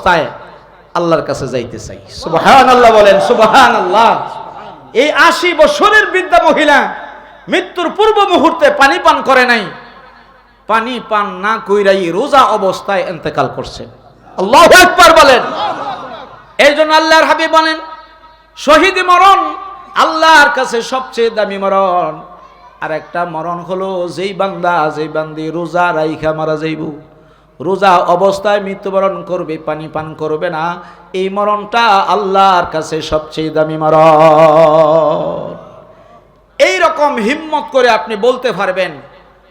অবস্থায় আল্লাহর কাছে যাইতে চাই। সুবাহান আল্লাহ বলেন সুবাহান আল্লাহ এই আশি বছরের বৃদ্ধা মহিলা মৃত্যুর পূর্ব মুহূর্তে পানি পান করে নাই। পানি পান না কইরাই রোজা অবস্থায় এন্তেকাল করছেন আল্লাহ একবার বলেন। এই জন্য আল্লাহর হাবিব বলেন, শহীদ মরণ আল্লাহর কাছে সবচেয়ে দামি মরণ। আর একটা মরণ হলো, যেই বান্দা, যেই বান্দি রোজা রাইখা মারা যাইব। রোজা অবস্থায় মৃত্যুবরণ করবে, পানি পান করবে না। এই মরণটা আল্লাহর কাছে সবচেয়ে দামি মরণ। এই রকম হিম্মত করে আপনি বলতে পারবেন,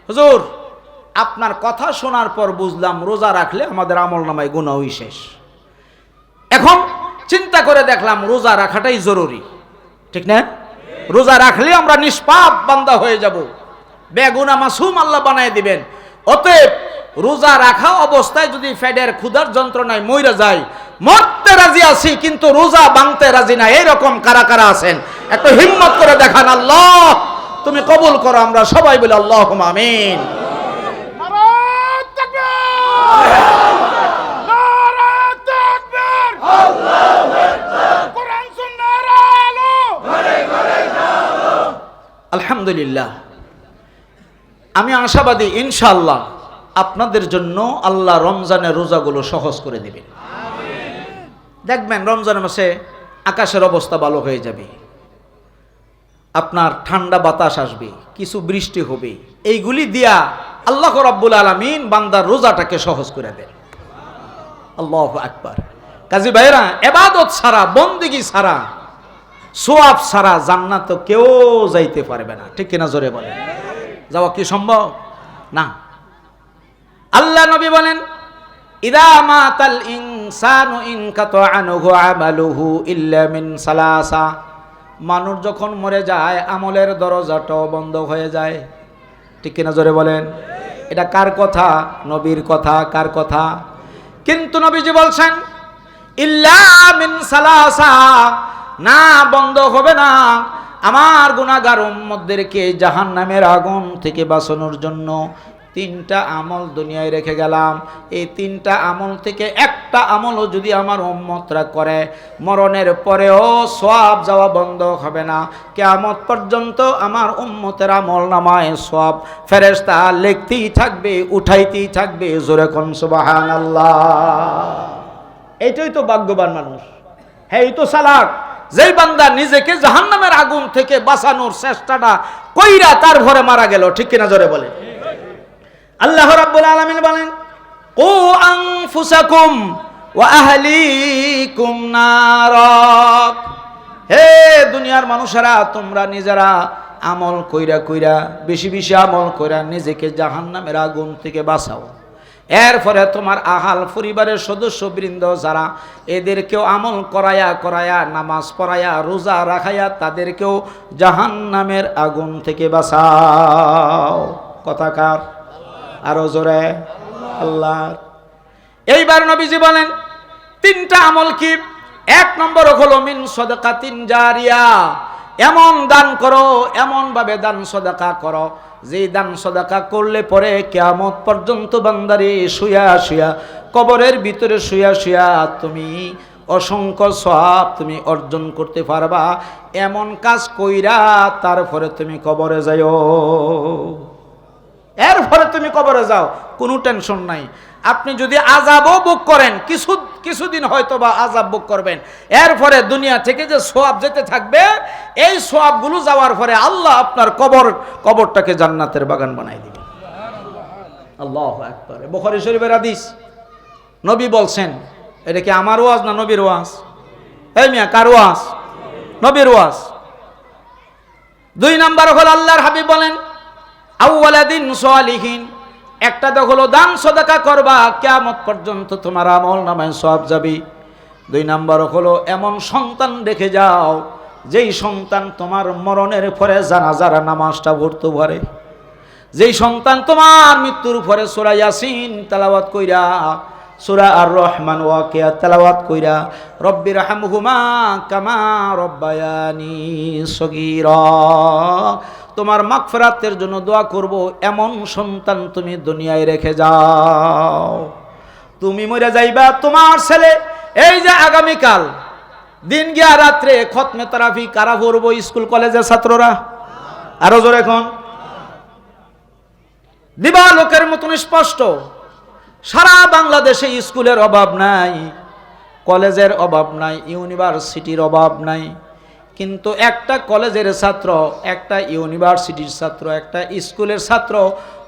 হুজুর, আপনার কথা শোনার পর বুঝলাম রোজা রাখলে আমাদের আমল নামায় গুণাই শেষ। এখন চিন্তা করে দেখলাম রোজা রাখাটাই জরুরি। ঠিক না? রোজা রাখলে আমরা নিষ্পাপ বান্দা হয়ে যাব। বেগুনা মাসুম আল্লাহ বানায় দিবেন। অতএব রোজা রাখা অবস্থায় যদি ফ্যাডের ক্ষুধার যন্ত্রণায় মইরা যায় মরতে রাজি আছি কিন্তু রোজা বাংতে রাজি না এরকম কারা কারা আছেন? একটু হিম্মত করে দেখান আল্লাহ তুমি কবুল করো আমরা সবাই বলে আল্লাহ আমিন আলহামদুলিল্লাহ। আমি আশাবাদী ইনশাআল্লাহ আপনাদের জন্য আল্লাহ রমজানের রোজাগুলো সহজ করে দেবেন দেখবেন রমজানের মাসে আকাশের অবস্থা ভালো হয়ে যাবে। আপনার ঠান্ডা বাতাস আসবে, কিছু বৃষ্টি হবে। এইগুলি দিয়া আল্লাহ রাব্বুল আলমিন বান্দার রোজাটাকে সহজ করে দেন। আল্লাহ আকবার। কাজী ভাইরা এবাদত ছাড়া, বন্দিগি ছাড়া, সোয়াব ছাড়া জান্নাত কেউ যাইতে পারবে না। ঠিক কিনা জোরে বলেন। যাওয়া কি সম্ভব? না। আল্লাহ নবী বলেন, ইদা মাতাল ইনসানু ইনকাতা আনহু আমালুহু ইল্লা মিন সালাসা। মানুষ যখন মরে যায়, আমলের দরজাটাও বন্ধ হয়ে যায়। ঠিক কিনা জোরে বলেন? এটা কার কথা? নবীর কথা, কার কথা? কিন্তু নবীজি বলছেন, ইল্লা মিন সালাসা, না, বন্ধ হবে না। আমার গুণাগার উম্মতদেরকে জাহান নামের আগুন থেকে বাঁচানোর জন্য তিনটা আমল দুনিয়ায় রেখে গেলাম। এই তিনটা আমল থেকে একটা আমলও যদি আমার উম্মতরা করে, মরণের পরেও সব যাওয়া বন্ধ হবে না। কেয়ামত পর্যন্ত আমার উম্মতের আমল নামায় সব ফেরেস্তা লিখতেই থাকবে, উঠাইতেই থাকবে, জোরে কোন সুবাহান এইটাই তো ভাগ্যবান মানুষ। হ্যাঁ এই তো সালাক, যেই বান্দা নিজেকে জাহান্নামের আগুন থেকে বাঁচানোর চেষ্টাটা কইরা তার ভরে মারা গেল, ঠিক কিনা জোরে বলে আল্লাহ রাব্বুল আলামিন বলেন, কু আনফুসাকুম ওয়া আহলিকুম নারাক হে দুনিয়ার মানুষেরা, তোমরা নিজেরা আমল কইরা কইরা, বেশি বেশি আমল কইরা নিজেকে জাহান্নামের আগুন থেকে বাঁচাও। এরপরে তোমার আহাল পরিবারের সদস্য বৃন্দ যারা এদেরকেও আমল করায়া করায়া, নামাজ পড়ায়া, রোজা রাখায়া, তাদেরকেও জাহান্নামের আগুন থেকে বাঁচাও। কথাকার আরও জোরে। আল্লাহ। এইবার নবীজি বলেন, তিনটা আমল কি? এক নম্বর হলো, মিন সদকা তিন জারিয়া। এমন দান করো এমন ভাবে দান সদাকা করো। যে দান সদাকা করলে পরে কেয়ামত পর্যন্ত বান্দারে শুয়া শুয়া, কবরের ভিতরে শুয়া শুয়া তুমি অসংখ্য সব তুমি অর্জন করতে পারবা। এমন কাজ কইরা তারপরে তুমি কবরে যাইও। এরপরে তুমি কবরে যাও, কোনো টেনশন নাই। আপনি যদি আজাবও বুক করেন, কিছু, কিছুদিন হয়তো বা আজাব বুক করবেন। এরপরে দুনিয়া থেকে যে সোয়াব যেতে থাকবে, এই সোয়াবগুলো যাওয়ার পরে আল্লাহ আপনার কবর, কবরটাকে জান্নাতের বাগান বানাই দিবে। আল্লাহ একবারে বখরি শরীফের আদিস নবী বলছেন, এটা কি আমার ওয়াজ না নবীর ওয়াজ? এই মিয়া, কার ওয়াজ? নবীর ওয়াজ। দুই নাম্বার হল আল্লাহর হাবিব বলেন আউ্বালাদিন সোয়ালিহীন একটা তো হলো, দান সদাকা করবা কেমত পর্যন্ত তোমার আমল নামায় সব যাবি। দুই নাম্বার হলো, এমন সন্তান রেখে যাও, যেই সন্তান তোমার মরণের পরে জানাজারা নামাজটা ভরতে পারে। যেই সন্তান তোমার মৃত্যুর পরে সোরা ইয়াসিন তালাওয়াত কইরা, সুরা আর রহমান ওয়াকিয়া তেলাওয়াত কইরা রব্বির হামহুমা কামা রব্বায়ানি সগীরা। তোমার মাগফিরাতের জন্য দোয়া করব, এমন সন্তান তুমি দুনিয়ায় রেখে যাও। তুমি মরে যাইবা, তোমার ছেলে, এই যে আগামীকাল, দিন গিয়া রাত্রে খতমে তারাফি কারা পড়ব স্কুল, কলেজের ছাত্ররা? আরও জোর এখন। দিবা লোকের মতন স্পষ্ট, সারা বাংলাদেশে স্কুলের অভাব নাই, কলেজের অভাব নাই, ইউনিভার্সিটির অভাব নাই কিন্তু একটা কলেজের ছাত্র, একটা ইউনিভার্সিটির ছাত্র, একটা স্কুলের ছাত্র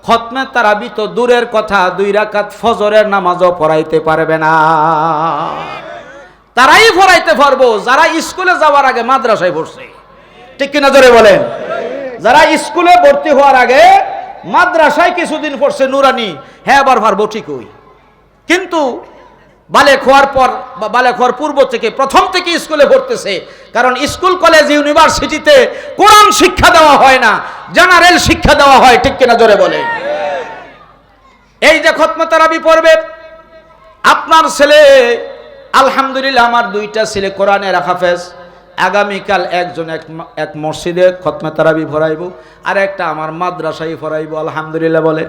খতমে তারাবি তো দূরের কথা, দুই রাকাত ফজরের নামাজও পড়াইতে পারবে না। তারাই পড়াইতে পারব, যারা স্কুলে যাওয়ার আগে মাদ্রাসায় পড়ছে। ঠিক কিনা ধরে বলেন? যারা স্কুলে ভর্তি হওয়ার আগে মাদ্রাসায় কিছুদিন পড়ছে নুরানি হ্যাঁ আবার পারব ঠিকই। কিন্তু বালে খোয়ার পর বালে খোয়ার পূর্ব থেকে, প্রথম থেকে স্কুলে ভর্তেছে। কারণ স্কুল, কলেজ, ইউনিভার্সিটিতে কোরআন শিক্ষা দেওয়া হয় না, জেনারেল শিক্ষা দেওয়া হয়, ঠিক কিনা জোরে বলে। এই যে খতমে তারাবি পড়বে, আপনার ছেলে, আলহামদুলিল্লাহ, আমার দুইটা ছেলে কোরআনের হাফেজ আগামীকাল একজন এক এক মসজিদে খতমে তারাবি ফরাইব আর একটা আমার মাদ্রাসায় ফরাইব আলহামদুলিল্লাহ বলে।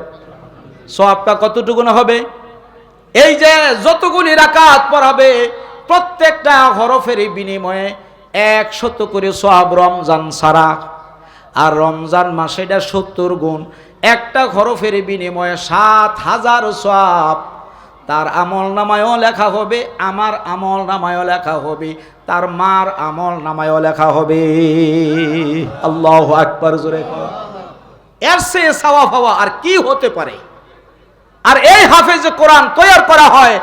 সবটা কতটুকুন হবে? এই যে যতগুলি রাকাত পড়াবে, প্রত্যেকটা হরফের বিনিময়ে একশত করে সব রমজান সারা আর রমজান মাসে এটা সত্তর গুণ। একটা হরফের বিনিময়ে সাত হাজার সব তার আমল নামায়ও লেখা হবে, আমার আমল নামায়ও লেখা হবে, তার মার আমল নামায়ও লেখা হবে। আল্লাহ আকবার, জোরে। এর সে সাওয়া ফাওয়া আর কি হতে পারে? আর এই হাফেজ কোরআন তৈরি করা হয়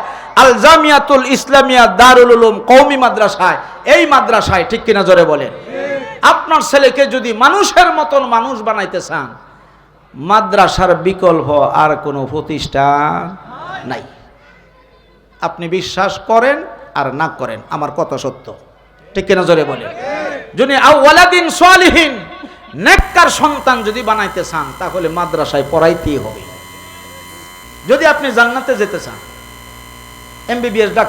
আল জামিয়াতুল ইসলামিয়া দারুল উলুম কৌমি মাদ্রাসায়। এই মাদ্রাসায়, ঠিক কিনা জোরে বলেন? আপনার ছেলেকে যদি মানুষের মতন মানুষ বানাইতে চান, মাদ্রাসার বিকল্প আর কোনো প্রতিষ্ঠান নাই। আপনি বিশ্বাস করেন আর না করেন, আমার কথা সত্য। ঠিক কিনা জোরে বলেন? যদি আউ্লাদিন সোয়ালিহীন নেককার সন্তান যদি বানাইতে চান, তাহলে মাদ্রাসায় পড়াইতেই হবে। যদি আপনি জান্নাতে যেতে চান এমবিবিএস ডাক্তার